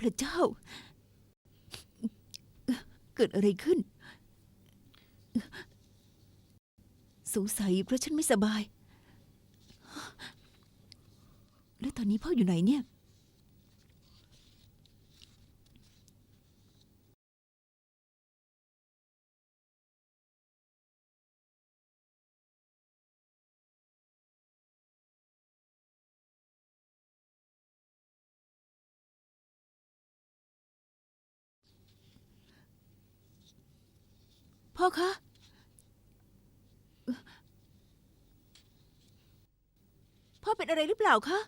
พระเจ้า เกิดอะไรขึ้น สงสัยเพราะฉันไม่สบาย แล้วตอนนี้พ่ออยู่ไหนเนี่ย พ่อคะ พ่อเป็นอะไรหรือเปล่าคะ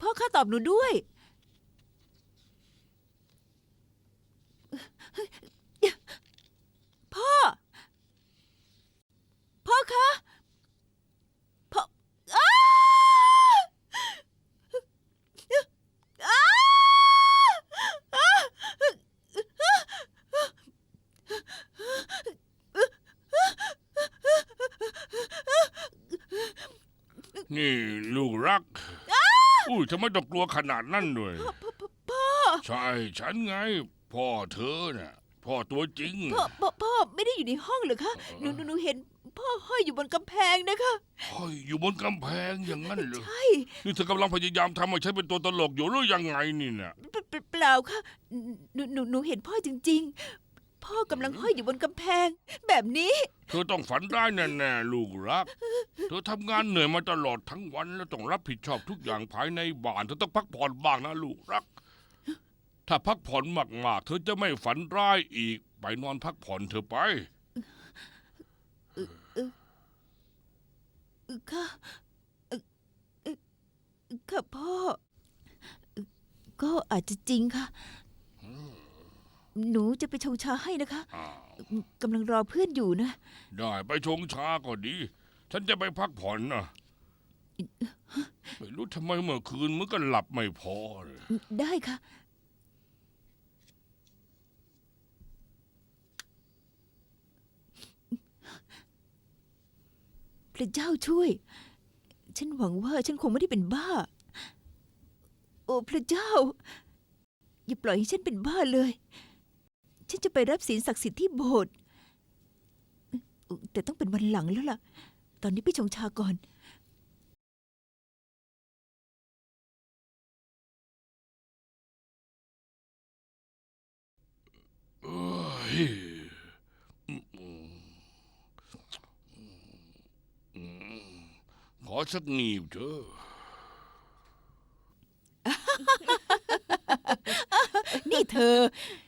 พ่อคะตอบหนูด้วย พ่อ พ่อคะ พ่ออ้าอ้าอ้า นี่ลูกรัก อุ้ยทำไมต้องกลัวขนาดนั้นด้วย พ่อใช่ฉันไง พ่อเธอน่ะ พ่อตัวจริง พ่อพ่อพ่อไม่ได้อยู่ในห้องเหรอคะหนูหนูหนูเห็นพ่อห้อยอยู่บนกำแพงนะคะเฮ้ยอยู่บนกำแพงอย่างนั้นเหรอ ใช่นี่เธอกำลังพยายามทำให้ฉันเป็นตัวตลกอยู่หรือยังไงนี่น่ะเปเปเปล่าค่ะหนูหนูหนูเห็นพ่อจริง ๆ พ่อกำลังห้อยอยู่บนกำแพง แบบนี้ เธอต้องฝันได้แน่ๆลูกรัก เธอทำงานเหนื่อยมาตลอดทั้งวัน แล้วต้องรับผิดชอบทุกอย่างภายในบ้านเธอต้องพักผ่อนบ้างนะลูกรัก ถ้าพักผ่อนมากๆ เธอจะไม่ฝันร้ายอีก ไปนอนพักผ่อนเธอไป ค่ะเอ่อเอ่อค่ะพ่อเอ่อก็อาจจะจริงค่ะ หนูจะไปชงชาให้นะคะอ้าวกำลังรอเพื่อนอยู่นะ ได้ไปชงชาก็ดี ฉันจะไปพักผ่อนนะไม่รู้ทำไมเมื่อคืนมึงก็หลับไม่พอเลยได้ค่ะ พระเจ้าช่วย ฉันหวังว่าฉันคงไม่ได้เป็นบ้า โอ้พระเจ้า อย่าปล่อยให้ฉันเป็นบ้าเลย ฉันจะไปรับศีลศักดิ์สิทธิ์ที่โบสถ์แต่ต้องเป็นวันหลังแล้วล่ะ ตอนนี้ไปชงชาก่อน เอ้ยอืมขอสักหนีบเถอะ นี่เธอ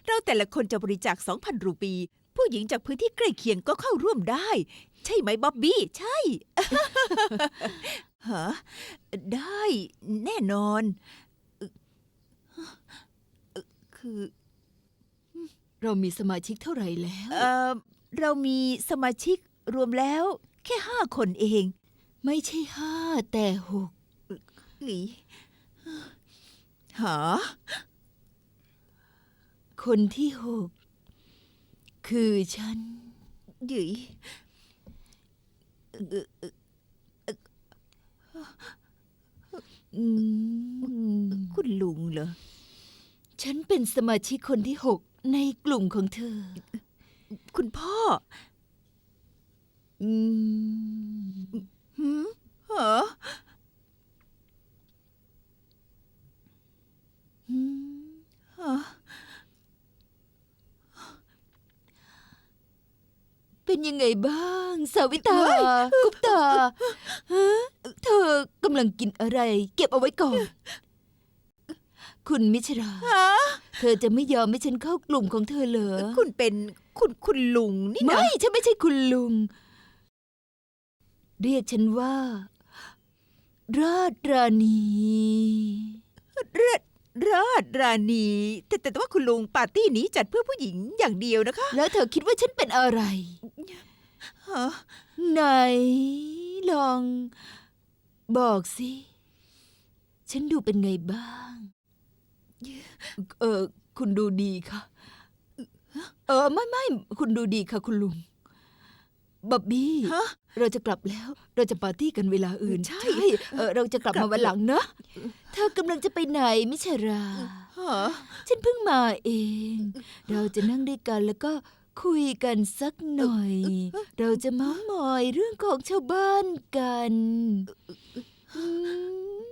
เราแต่ละคนจะบริจาค 2,000 รูปี ผู้หญิงจากพื้นที่ใกล้เคียงก็เข้าร่วมได้ ใช่ไหมบ๊อบบี้ ใช่ ฮะ ได้แน่นอนเอ่อเอ่อคือ เรามีสมาชิกเท่าไหร่แล้ว เออเรามีสมาชิกรวมแล้ว แค่ห้าคนเอง ไม่ใช่ห้าแต่หกหรือหา คนที่หกคือฉันหรืออืมคุณลุงเหรอ ฉันเป็นสมาชิกคนที่หกในกลุ่มของเธอ คุณพ่ออืมหืมเหรออืมฮะ เป็นยังไงบ้าง สาวิตา กุปตาฮะเธอกำลังกินอะไร เก็บเอาไว้ก่อน คุณมิชราฮะเธอจะไม่ยอมให้ฉันเข้ากลุ่มของเธอเหรอ คุณเป็นคุณคุณลุงนี่นะไม่ ฉันไม่ใช่คุณลุง เรียกฉันว่า ราชราณีเลือด ราชราณีแต่แต่ว่าคุณลุงปาร์ตี้นี้จัดเพื่อผู้หญิงอย่างเดียวนะคะแล้วเธอคิดว่าฉันเป็นอะไรฮะไหนลอง บอกสิ ฉันดูเป็นไงบ้าง เออคุณดูดีค่ะ เออไม่ไม่คุณดูดีค่ะ คุณลุง บับบี้ ฮะ เราจะกลับแล้ว เราจะปาร์ตี้กันเวลาอื่น ใช่เออเราจะกลับกลัมาบวันหลังเนอะเธอกำลังจะไปไหนมิชราฮะฉันเพิ่งมาเอง เราจะนั่งด้วยกันแล้วก็คุยกันสักหน่อย เราจะเมาส์มอยเรื่องของชาวบ้านกันอืม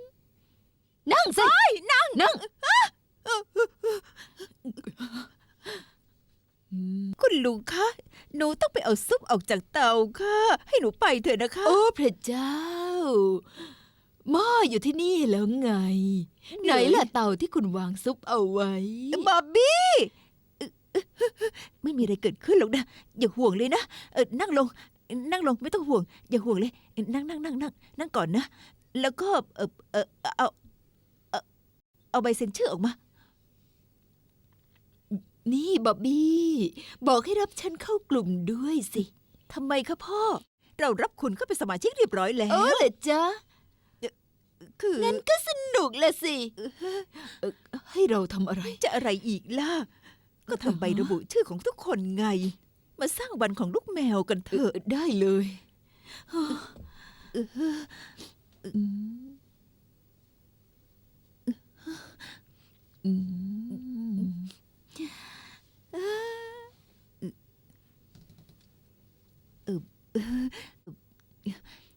นั่งสินั่งนั่งอืม คุณลุงคะ หนูต้องไปเอาซุปออกจากเตาค่ะ ให้หนูไปเถอะนะคะ โอ้ พระเจ้าหม้ออยู่ที่นี่แล้วไง ไหนล่ะเตาที่คุณวางซุปเอาไว้บอบบี้เอ่อเอ่อไม่มีอะไรเกิดขึ้นหรอกนะ อย่าห่วงเลยนะเออนั่งลง นั่งลงไม่ต้องห่วง อย่าห่วงเลย นั่งนั่งนั่งนั่งนั่งก่อนนะ แล้วก็เออเออเอาเอาเอาใบเซ็นชื่อออกมา นี่บ๊อบบี้ บอกให้รับฉันเข้ากลุ่มด้วยสิทำไมคะพ่อ เรารับคุณเข้าเป็นสมาชิกเรียบร้อยแล้เออวเหรอจ๊ะ คืองั้นก็สนุกละสิเอ่อให้เราทำอะไร จะอะไรอีกล่ะ ก็ทำใบระบุชื่อของทุกคนไง มาสร้างวันของลูกแมวกันเถเอออะ ได้เลยอืมอืม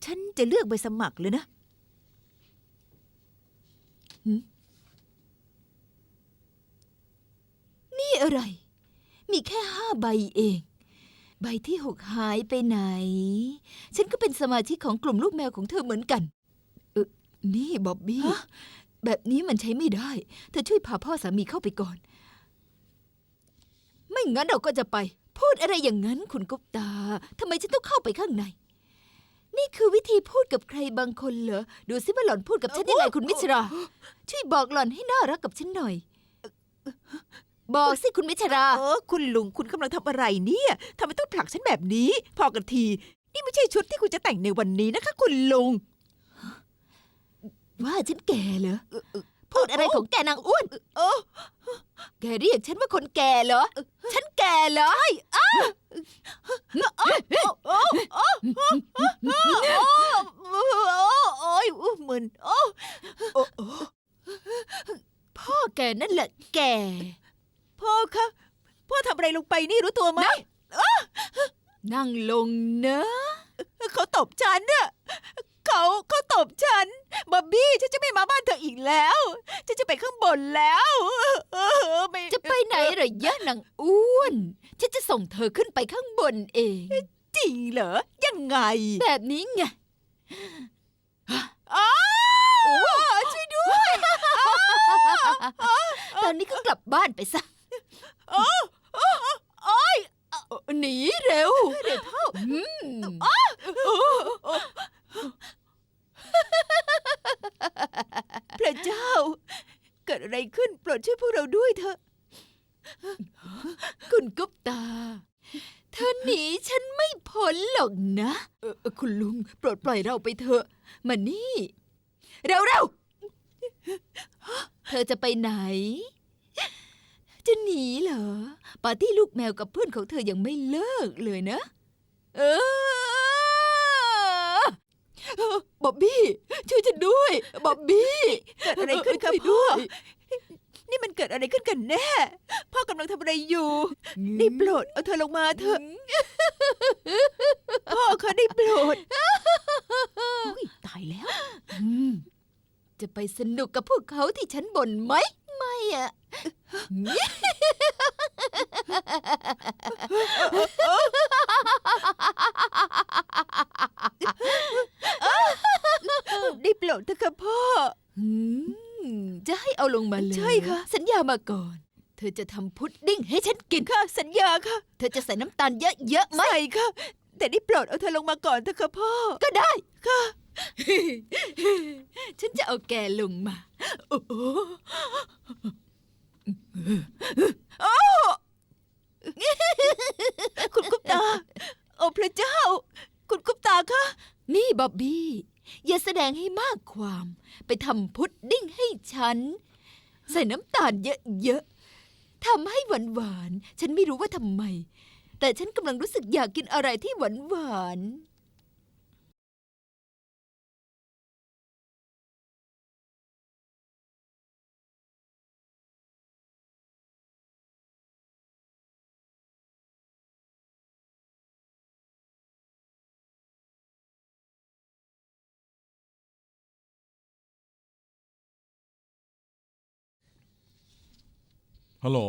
ฉันจะเลือกใบสมัครเลยนะนี่อะไร มีแค่ห้าใบเอง ใบที่หกหายไปไหน ฉันก็เป็นสมาชิกของกลุ่มลูกแมวของเธอเหมือนกัน เออนี่บ๊อบบี้ฮะแบบนี้มันใช้ไม่ได้ เธอช่วยพาพ่อสามีเข้าไปก่อน ไม่งั้นเราก็จะไป พูดอะไรอย่างนั้นคุณกุ๊บตาทำไมฉันต้องเข้าไปข้างใน นี่คือวิธีพูดกับใครบางคนเหรอ ดูซิว่าหล่อนพูดกับฉันยังไงคุณมิชรา ช่วยบอกหล่อนให้น่ารักกับฉันหน่อย บอกสิคุณมิชรา เออ คุณลุงคุณกำลังทำอะไรเนี่ยทำไมต้องผลักฉันแบบนี้ พอกันที นี่ไม่ใช่ชุดที่คุณจะแต่งในวันนี้นะคะ คุณลุง ว่าฉันแก่เหรอ พูดอะไรของแกนางอ้วนเออแกเรียกฉันว่าคนแก่เหรอ ฉันแก่เหรอโอ้ยอุ๊ยมึนโอ้พ่อแกนั่นแหละแก่พ่อคะพ่อทำอะไรลงไปนี่รู้ตัวไหมนั่งลงเนอะเขาตบฉันน่ะ เขาเขาตบฉันบอบบี้ฉันจะไม่มาบ้านเธออีกแล้วฉันจะไปข้างบนแล้วเออไม่จะไปไหนเหรอยะนางอ้วน ฉันจะส่งเธอขึ้นไปข้างบนเอง จริงเหรอ ยังไง แบบนี้ไงอ้าวช่วยด้วยตอนนี้ก็กลับบ้านไปซะหนีเร็วเดี๋ยวเท่าอืม พระเจ้า เกิดอะไรขึ้นโปรดช่วยพวกเราด้วยเถอะ คุณกุ๊บตา เธอหนีฉันไม่พ้นหรอกนะเออเออคุณลุง โปรดปล่อยเราไปเถอะ มานี่ เร็วเร็วเธอจะไปไหน จะหนีเหรอ ปาร์ตี้ลูกแมวกับเพื่อนของเธอยังไม่เลิกเลยนะ เออ บ๊อบบี้ ช่วยฉันด้วย บ๊อบบี้ เกิดอะไรขึ้นครับช่วยพ่ด้อวยนี่มันเกิดอะไรขึ้นกันแน่ พ่อกำลังทำอะไรอยู่ ได้โปรดเอาเธอลงมาเถอะ พ่อคะได้โปรดอุ๊ยตายแล้วอืมจะไปสนุกกับพวกเขาที่ฉันบ่นไหม ไม่อะ ได้โปรดเถอะค่ะพ่อ อืมจะให้เอาลงมาเลย ใช่ค่ะ สัญญา มาก่อน เธอจะทำพุดดิ้งให้ฉันกินค่ะ สัญญาค่ะ เธอจะใส่น้ำตาลเยอะๆไหมใส่ค่ะ แต่ได้โปรดเอาเธอลงมาก่อนเถอะค่ะพ่อ ก็ได้ค่ะ ฉันจะเอาแกลงมา โอ้โหคุณกุ๊บตา โอ้พระเจ้า คุณกุ๊บตาคะนี่บ๊อบบี้ อย่าแสดงให้มากความ ไปทำพุดดิ้งให้ฉัน ใส่น้ำตาลเยอะๆทำให้หวานๆ ฉันไม่รู้ว่าทำไม แต่ฉันกำลังรู้สึกอยากกินอะไรที่หวานๆ ฮัลโหล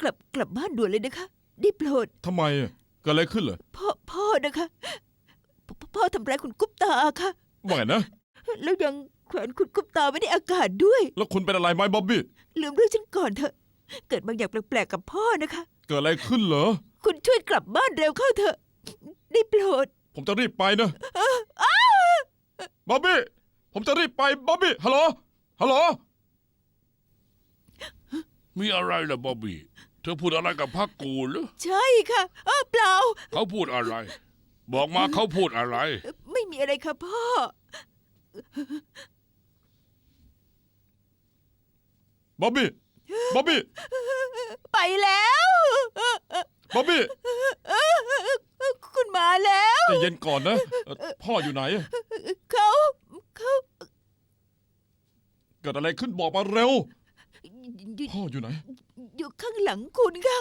กลับกลับบ้านด่วนเลยนะคะได้โปรดทำไมอะเกิดอะไรขึ้นเหรอพ่อพ่อนะคะพพพ่อทำร้ายคุณกุ๊ปตาค่ะ ว่าไงนะ แล้วยังแขวนคุณกุ๊ปตาไว้ในอากาศด้วย แล้วคุณเป็นอะไรไหมบ๊อบบี้ ลืมเรื่องฉันก่อนเถอะ เกิดบางอย่างแปลกๆกับพ่อนะคะ เกิดอะไรขึ้นเหรอ คุณช่วยกลับบ้านเร็วเข้าเถอะได้โปรด ผมจะรีบไปนะบ๊อบบี้ ผมจะรีบไปบ๊อบบี้ ฮัลโหล ฮัลโหล มีอะไรล่ะบอบบี้เธอพูดอะไรกับพักกูหรือใช่ค่ะอ้าวเปล่า เขาพูดอะไร บอกมาเขาพูดอะไร ไม่มีอะไรค่ะพ่อ บ๊อบบี้ บ๊อบบี้ ไปแล้วบ๊อบบี้คุณมาแล้ว ใจเย็นก่อนนะเอ่อพ่ออยู่ไหน เขาเขาเกิดอะไรขึ้นบอกมาเร็ว อยู่พ่ออยู่ไหน อยู่ข้างหลังคุณค่ะ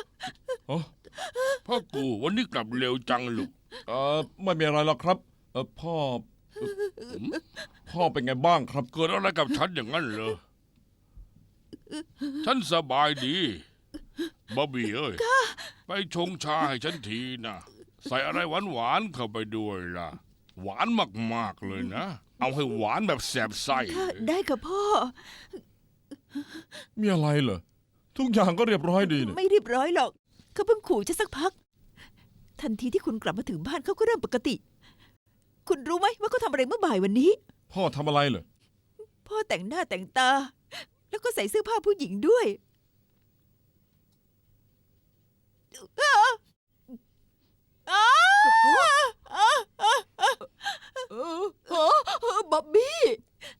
อ๋อพ่อกูวันนี้กลับเร็วจังลูกเออไม่มีอะไรหรอกครับเออพ่อเอ่อพ่อเป็นไงบ้างครับ เกิดอะไรกับฉันอย่างนั้นเหรอ ฉันสบายดีบอบบี้เอ้ย ไปชงชาให้ฉันทีนะใส่อะไรหวานๆเข้าไปด้วยล่ะ หวานมากๆเลยนะ เอาให้หวานแบบแสบไส้ ค่ะเลยได้ค่ะพ่อ มีอะไรเหรอ ทุกอย่างก็เรียบร้อยดีเนี่ยไม่เรียบร้อยหรอก เขาเพิ่งขู่ฉันสักพัก ทันทีที่คุณกลับมาถึงบ้านเขาก็เริ่มปกติ คุณรู้ไหมว่าเขาทำอะไรเมื่อบ่ายวันนี้ พ่อทำอะไรเหรอ พ่อแต่งหน้าแต่งตา แล้วก็ใส่เสื้อผ้าผู้หญิงด้วยอ้าอ้าอ้าอ้าอ้า เออเออเออบ๊อบบี้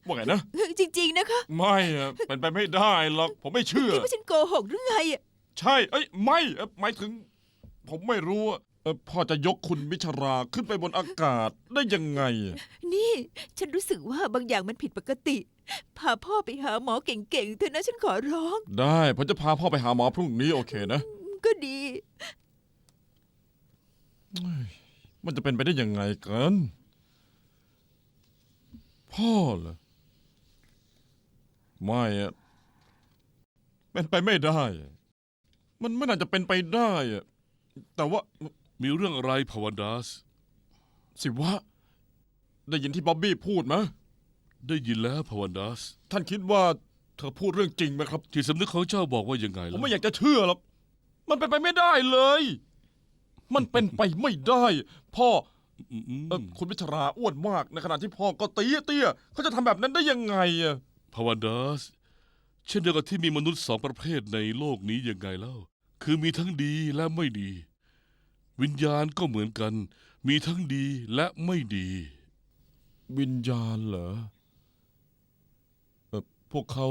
ว่าไงนะ จริง ๆ นะคะไม่อะเป็นไปไม่ได้หรอกผมไม่เชื่อ คิดว่าฉันโกหกหรือไงอะใช่ เอ้ย ไม่เอ่อหมายถึง ผมไม่รู้อะเอ่อพ่อจะยกคุณมิชราขึ้นไปบนอากาศได้ยังไงอะนี่ ฉันรู้สึกว่าบางอย่างมันผิดปกติ พาพ่อไปหาหมอเก่งๆเถอะนะฉันขอร้อง ได้ผมจะพาพ่อไปหาหมอพรุ่งนี้โอเคนะ ก็ดี มันจะเป็นไปได้ยังไงกัน พ่อเหรอ ไม่อะเป็นไปไม่ได้อะมันไม่น่าจะเป็นไปได้อะแต่ว่ามีเรื่องอะไรพาวันดัส สิวะ ได้ยินที่บ๊อบบี้พูดไหมะได้ยินแล้วพาวันดัส ท่านคิดว่าเธอพูดเรื่องจริงไหมครับ ที่สำนึกของเจ้าบอกว่ายังไงผมล่ะไม่อยากจะเชื่อหรอกมันเป็นไปไม่ได้เลย มันเป็นไปไม่ได้ พ่ออืมอืม เอ่อคุณพิชราอ้วนมากในขณะที่พ่อก็เตี้ยเตี้ยเขาจะทำแบบนั้นได้ยังไงอะพาวันดัสเช่นเดียวกับที่มีมนุษย์สองประเภทในโลกนี้ยังไงเล่า คือมีทั้งดีและไม่ดี วิญญาณก็เหมือนกัน มีทั้งดีและไม่ดี วิญญาณเหรอเอ่อพวกเขา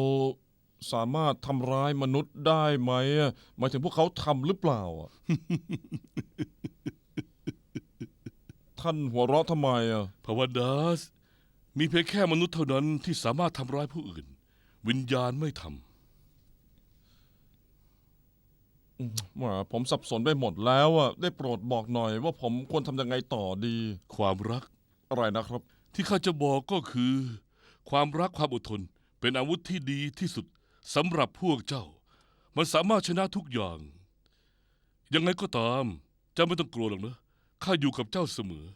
สามารถทำร้ายมนุษย์ได้ไหมอะหมายถึงพวกเขาทำหรือเปล่าอะ ท่านหัวเราะทำไมอะพาวันดัสมีเพียงแค่มนุษย์เท่านั้นที่สามารถทำร้ายผู้อื่น วิญญาณไม่ทำแหมาผมสับสนไปหมดแล้วอะได้โปรดบอกหน่อยว่าผมควรทำยังไงต่อดีความรัก อะไรนะครับ ที่ข้าจะบอกก็คือ ความรักความอดทน เป็นอาวุธที่ดีที่สุดสำหรับพวกเจ้า มันสามารถชนะทุกอย่าง ยังไงก็ตามเจ้าไม่ต้องกลัวหรอกนะ ข้าอยู่กับเจ้าเสมอ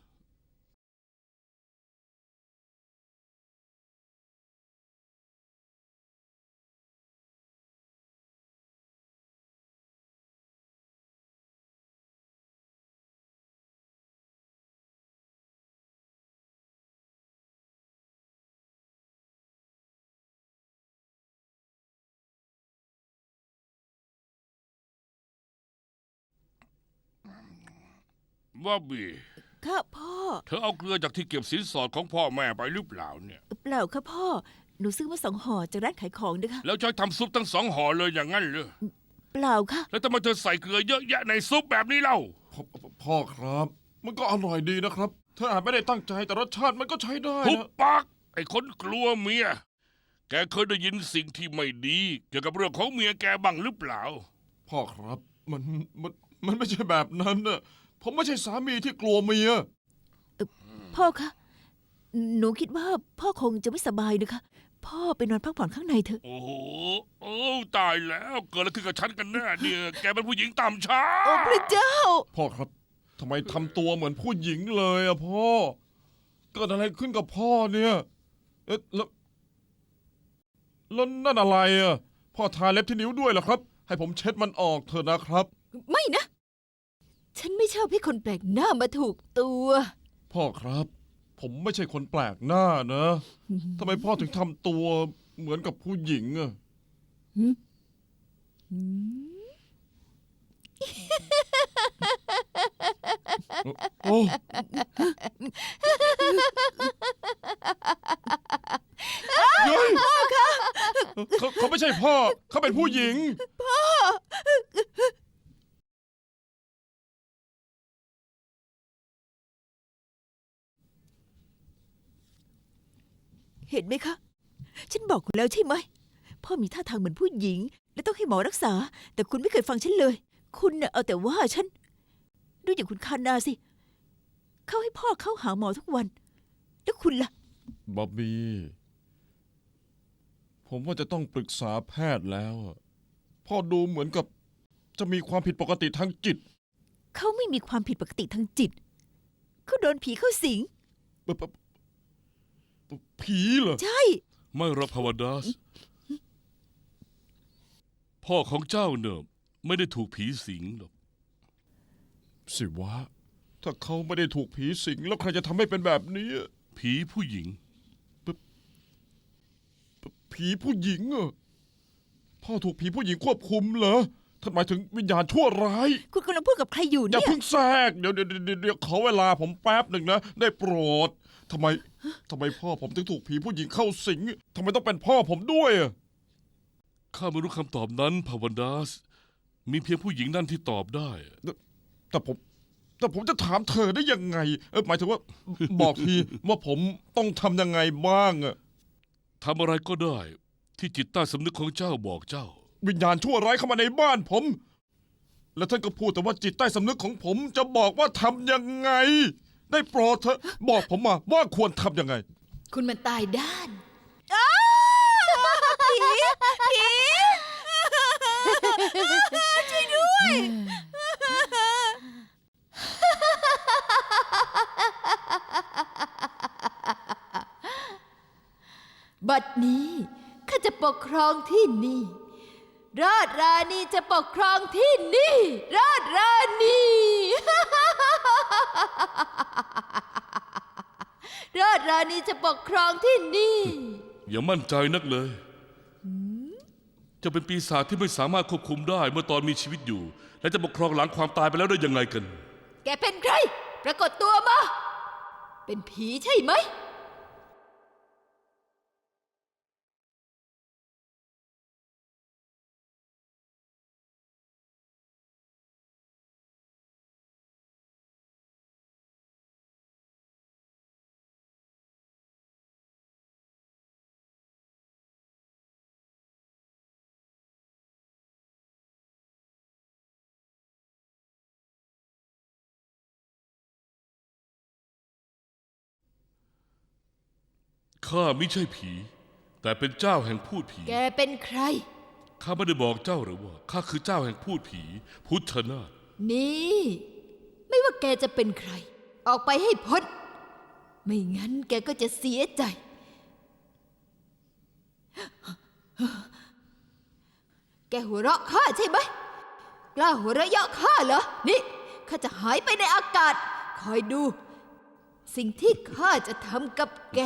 ว่าบีค่ะพ่อ เธอเอาเกลือจากที่เก็บสินสอดของพ่อแม่ไปหรือเปล่าเนี่ย เปล่าค่ะพ่อ หนูซื้อมาสองห่อจากร้านขายของนะคะแล้วใช้ทำซุปทั้งสองห่อเลยอย่างนั้นเหรอเปล่าค่ะ แล้วทำไมเธอใส่เกลือเยอะแยะในซุปแบบนี้เล่าพ่อพ่อครับ มันก็อร่อยดีนะครับ เธออาจไม่ได้ตั้งใจแต่รสชาติมันก็ใช้ได้หุบนะปากไอ้คนกลัวเมีย แกเคยได้ยินสิ่งที่ไม่ดี เกี่ยวกับเรื่องของเมียแกบ้างหรือเปล่า พ่อครับ มันมันมันไม่ใช่แบบนั้นน่ะ ผมไม่ใช่สามีที่กลัวเมีย พ่อคะ หนูคิดว่าพ่อคงจะไม่สบายนะคะ พ่อไปนอนพักผ่อนข้างในเถอะ โอ้โหโอ้ตายแล้วเกิดอะไรขึ้นกับฉันกันแน่เนี่ย แกเป็นผู้หญิงต่ำช้า โอ้พระเจ้า พ่อครับทำไมทำตัวเหมือนผู้หญิงเลยอะพ่อ เกิดอะไรขึ้นกับพ่อเนี่ย เอ๊ะแล้วแล้วนั่นอะไรอะพ่อทาเล็บที่นิ้วด้วยเหรอครับ ให้ผมเช็ดมันออกเถอะนะครับ ไม่นะ ฉันไม่ชอบให้คนแปลกหน้ามาถูกตัว พ่อครับ ผมไม่ใช่คนแปลกหน้านะทำไมพ่อถึงทำตัวเหมือนกับผู้หญิงอะโอ้เฮ้ยเขาเขาไม่ใช่พ่อ เขาเป็นผู้หญิง เห็นไหมคะ ฉันบอกคุณแล้วใช่ไหม พ่อมีท่าทางเหมือนผู้หญิง และต้องให้หมอรักษา แต่คุณไม่เคยฟังฉันเลย คุณน่ะเอาแต่ว่าฉัน ดูอย่างคุณคานาสิ เขาให้พ่อเข้าหาหมอทุกวัน แล้วคุณล่ะ บ๊อบบี้ ผมว่าจะต้องปรึกษาแพทย์แล้วอะพ่อดูเหมือนกับจะมีความผิดปกติทางจิตเขาไม่มีความผิดปกติทางจิต เขาโดนผีเข้าสิง ปะปะปะ ผีเหรอ ใช่ ไม่รับพาวดัส พ่อของเจ้าเนอะไม่ได้ถูกผีสิงหรอก สิวะ ถ้าเขาไม่ได้ถูกผีสิง แล้วใครจะทำให้เป็นแบบนี้อะผีผู้หญิง ผีผู้หญิงเหรอพ่อถูกผีผู้หญิงควบคุมเหรอท่านหมายถึงวิญญาณชั่วร้าย คุณกำลังพูดกับใครอยู่อย่าเนี่ย เพิ่งแทรกเดี๋ยวเดี๋ยวเดี๋ยวเดี๋ยวขอเวลาผมแป๊บหนึ่งนะ ได้โปรดทำไม ทำไมพ่อผมถึงถูกผีผู้หญิงเข้าสิงทำไมต้องเป็นพ่อผมด้วยอะข้าไม่รู้คำตอบนั้นพาวันดัสมีเพียงผู้หญิงนั่นที่ตอบได้ แต่ผม แต่ผมจะถามเธอได้ยังไง เออหมายถึงว่า บอกทีว่าผมต้องทำยังไงบ้างอะทำอะไรก็ได้ ที่จิตใต้สำนึกของเจ้าบอกเจ้า วิญญาณชั่วร้ายเข้ามาในบ้านผม แล้วท่านก็พูดแต่ว่าจิตใต้สำนึกของผมจะบอกว่าทำยังไง ได้โปรดเถอะบอกผมมาว่าควรทำยังไง คุณมันตายด้าน บัดนี้ข้าจะปกครองที่นี่ ราชราณีจะปกครองที่นี่ ราชราณี ราชราณีจะปกครองที่นี่ อย่ามั่นใจนักเลย จะเป็นปีศาจที่ไม่สามารถควบคุมได้เมื่อตอนมีชีวิตอยู่ และจะปกครองหลังความตายไปแล้วได้ยังไงกัน แกเป็นใคร ปรากฏตัวมา เป็นผีใช่ไหม ข้าไม่ใช่ผี แต่เป็นเจ้าแห่งพูดผี แกเป็นใคร ข้าไม่ได้บอกเจ้าหรือว่าข้าคือเจ้าแห่งพูดผี พุทธนาถนี่ ไม่ว่าแกจะเป็นใคร ออกไปให้พ้น ไม่งั้นแกก็จะเสียใจ แกหัวเราะข้าใช่ไหมกล้าหัวเราะเยาะข้าเหรอ นี่ข้าจะหายไปในอากาศ คอยดู สิ่งที่ข้าจะทำกับแก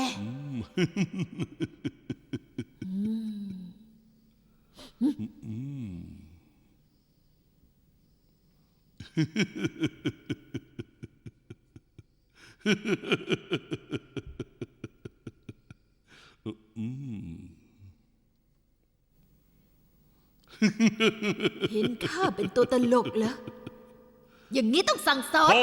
เห็นข้าเป็นตัวตลกเหรอ อย่างนี้ต้องสั่งสอน